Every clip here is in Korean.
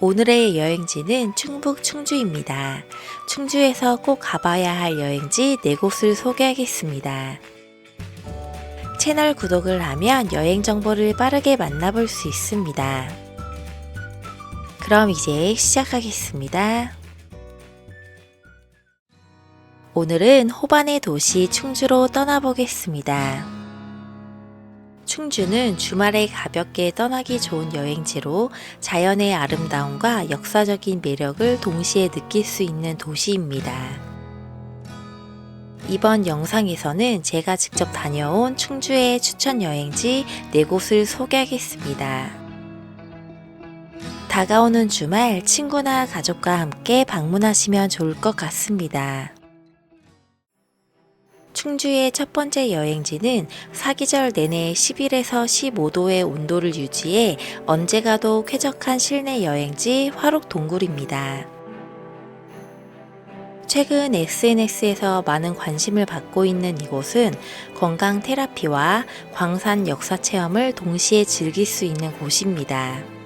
오늘의 여행지는 충북 충주입니다. 충주에서 꼭 가봐야 할 여행지 4곳을 소개하겠습니다. 채널 구독을 하면 여행 정보를 빠르게 만나볼 수 있습니다. 그럼 이제 시작하겠습니다. 오늘은 호반의 도시 충주로 떠나보겠습니다. 충주는 주말에 가볍게 떠나기 좋은 여행지로 자연의 아름다움과 역사적인 매력을 동시에 느낄 수 있는 도시입니다. 이번 영상에서는 제가 직접 다녀온 충주의 추천 여행지 4곳을 소개하겠습니다. 다가오는 주말 친구나 가족과 함께 방문하시면 좋을 것 같습니다. 충주의 첫 번째 여행지는 사계절 내내 11에서 15도의 온도를 유지해 언제 가도 쾌적한 실내 여행지 화록 동굴입니다. 최근 SNS에서 많은 관심을 받고 있는 이곳은 건강 테라피와 광산 역사 체험을 동시에 즐길 수 있는 곳입니다.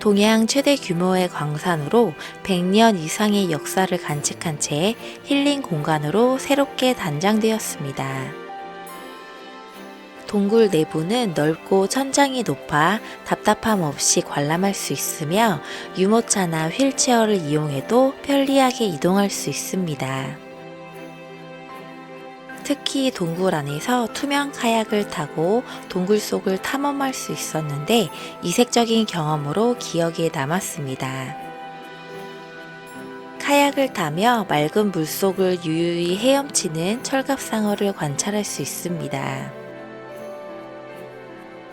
동해안 최대 규모의 광산으로 100년 이상의 역사를 간직한 채 힐링 공간으로 새롭게 단장되었습니다. 동굴 내부는 넓고 천장이 높아 답답함 없이 관람할 수 있으며 유모차나 휠체어를 이용해도 편리하게 이동할 수 있습니다. 특히 동굴 안에서 투명 카약을 타고 동굴 속을 탐험할 수 있었는데 이색적인 경험으로 기억에 남았습니다. 카약을 타며 맑은 물속을 유유히 헤엄치는 철갑상어를 관찰할 수 있습니다.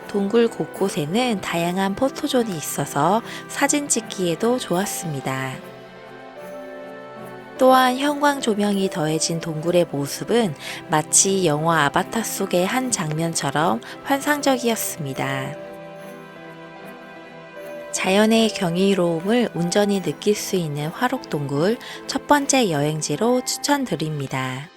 동굴 곳곳에는 다양한 포토존이 있어서 사진 찍기에도 좋았습니다. 또한 형광 조명이 더해진 동굴의 모습은 마치 영화 아바타 속의 한 장면처럼 환상적이었습니다. 자연의 경이로움을 온전히 느낄 수 있는 화록동굴 첫 번째 여행지로 추천드립니다.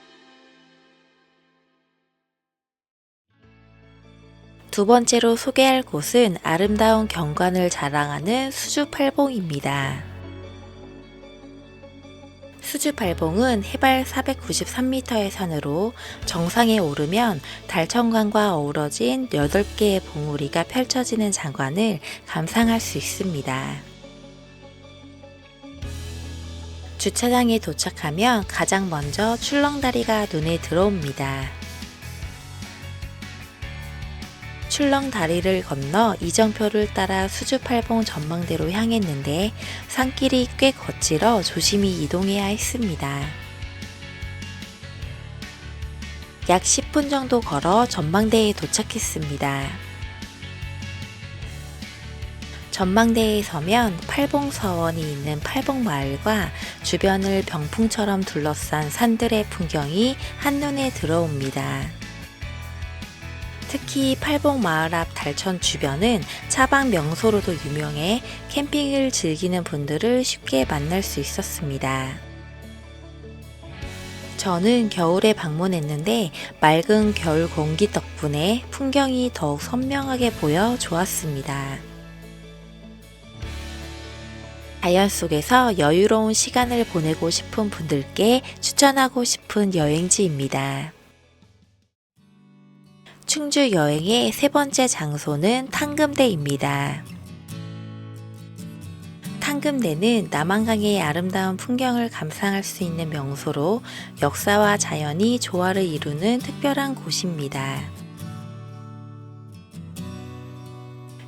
두 번째로 소개할 곳은 아름다운 경관을 자랑하는 수주팔봉입니다. 수주팔봉은 해발 493m의 산으로 정상에 오르면 달천강과 어우러진 8개의 봉우리가 펼쳐지는 장관을 감상할 수 있습니다. 주차장에 도착하면 가장 먼저 출렁다리가 눈에 들어옵니다. 출렁 다리를 건너 이정표를 따라 수주팔봉 전망대로 향했는데 산길이 꽤 거칠어 조심히 이동해야 했습니다. 약 10분 정도 걸어 전망대에 도착했습니다. 전망대에 서면 팔봉서원이 있는 팔봉마을과 주변을 병풍처럼 둘러싼 산들의 풍경이 한눈에 들어옵니다. 특히 팔봉 마을 앞 달천 주변은 차박 명소로도 유명해 캠핑을 즐기는 분들을 쉽게 만날 수 있었습니다. 저는 겨울에 방문했는데 맑은 겨울 공기 덕분에 풍경이 더욱 선명하게 보여 좋았습니다. 자연 속에서 여유로운 시간을 보내고 싶은 분들께 추천하고 싶은 여행지입니다. 충주 여행의 세 번째 장소는 탕금대입니다. 탕금대는 남한강의 아름다운 풍경을 감상할 수 있는 명소로 역사와 자연이 조화를 이루는 특별한 곳입니다.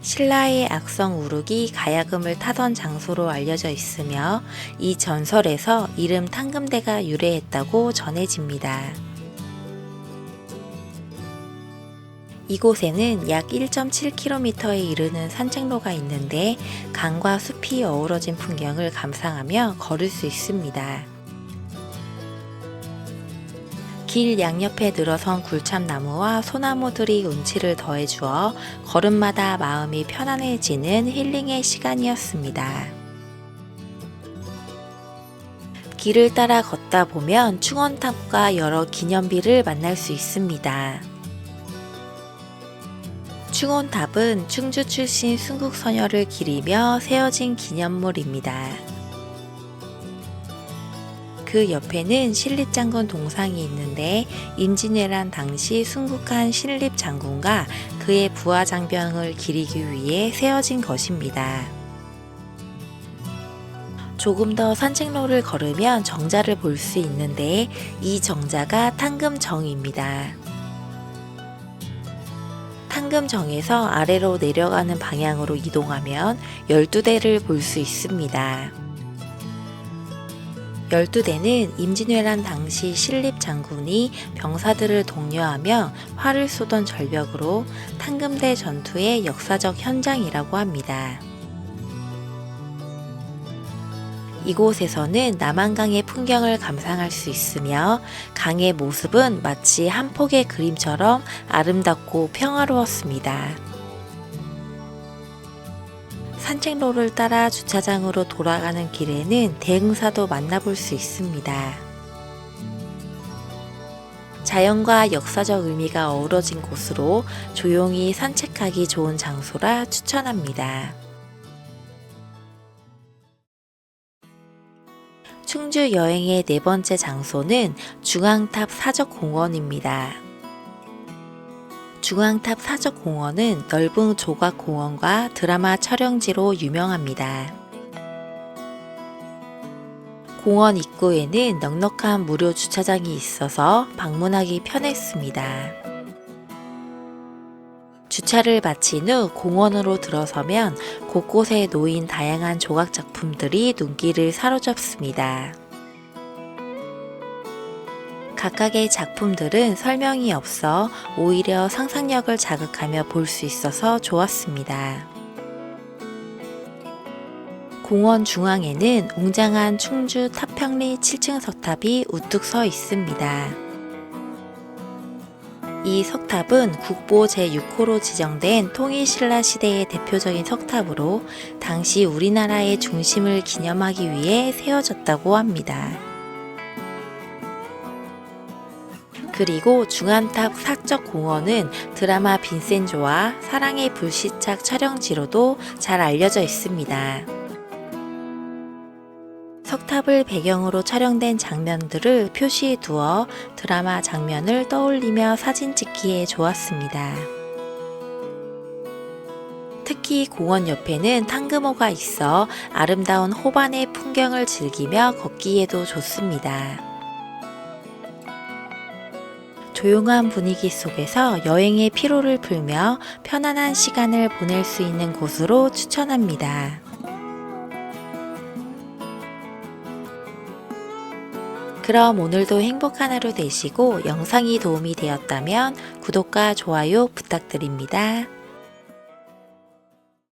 신라의 악성 우룩이 가야금을 타던 장소로 알려져 있으며 이 전설에서 이름 탕금대가 유래했다고 전해집니다. 이곳에는 약 1.7km에 이르는 산책로가 있는데 강과 숲이 어우러진 풍경을 감상하며 걸을 수 있습니다. 길 양옆에 늘어선 굴참나무와 소나무들이 운치를 더해주어 걸음마다 마음이 편안해지는 힐링의 시간이었습니다. 길을 따라 걷다 보면 충원탑과 여러 기념비를 만날 수 있습니다. 충원탑은 충주 출신 순국 서녀를 기리며 세워진 기념물입니다. 그 옆에는 신립장군 동상이 있는데 임진왜란 당시 순국한 신립장군과 그의 부하 장병을 기리기 위해 세워진 것입니다. 조금 더 산책로를 걸으면 정자를 볼 수 있는데 이 정자가 탕금정입니다. 탕금정에서 아래로 내려가는 방향으로 이동하면 12대를 볼 수 있습니다. 12대는 임진왜란 당시 신립 장군이 병사들을 독려하며 활을 쏘던 절벽으로 탕금대 전투의 역사적 현장이라고 합니다. 이곳에서는 남한강의 풍경을 감상할 수 있으며 강의 모습은 마치 한 폭의 그림처럼 아름답고 평화로웠습니다. 산책로를 따라 주차장으로 돌아가는 길에는 대흥사도 만나볼 수 있습니다. 자연과 역사적 의미가 어우러진 곳으로 조용히 산책하기 좋은 장소라 추천합니다. 충주 여행의 네 번째 장소는 중앙탑 사적공원입니다. 중앙탑 사적공원은 넓은 조각공원과 드라마 촬영지로 유명합니다. 공원 입구에는 넉넉한 무료 주차장이 있어서 방문하기 편했습니다. 주차를 마친 후 공원으로 들어서면 곳곳에 놓인 다양한 조각 작품들이 눈길을 사로잡습니다. 각각의 작품들은 설명이 없어 오히려 상상력을 자극하며 볼 수 있어서 좋았습니다. 공원 중앙에는 웅장한 충주 타평리 7층 석탑이 우뚝 서 있습니다. 이 석탑은 국보 제6호로 지정된 통일신라 시대의 대표적인 석탑으로 당시 우리나라의 중심을 기념하기 위해 세워졌다고 합니다. 그리고 중안탑 사적 공원은 드라마 빈센조와 사랑의 불시착 촬영지로도 잘 알려져 있습니다. 석탑을 배경으로 촬영된 장면들을 표시해 두어 드라마 장면을 떠올리며 사진 찍기에 좋았습니다. 특히 공원 옆에는 탕금호가 있어 아름다운 호반의 풍경을 즐기며 걷기에도 좋습니다. 조용한 분위기 속에서 여행의 피로를 풀며 편안한 시간을 보낼 수 있는 곳으로 추천합니다. 그럼 오늘도 행복한 하루 되시고 영상이 도움이 되었다면 구독과 좋아요 부탁드립니다.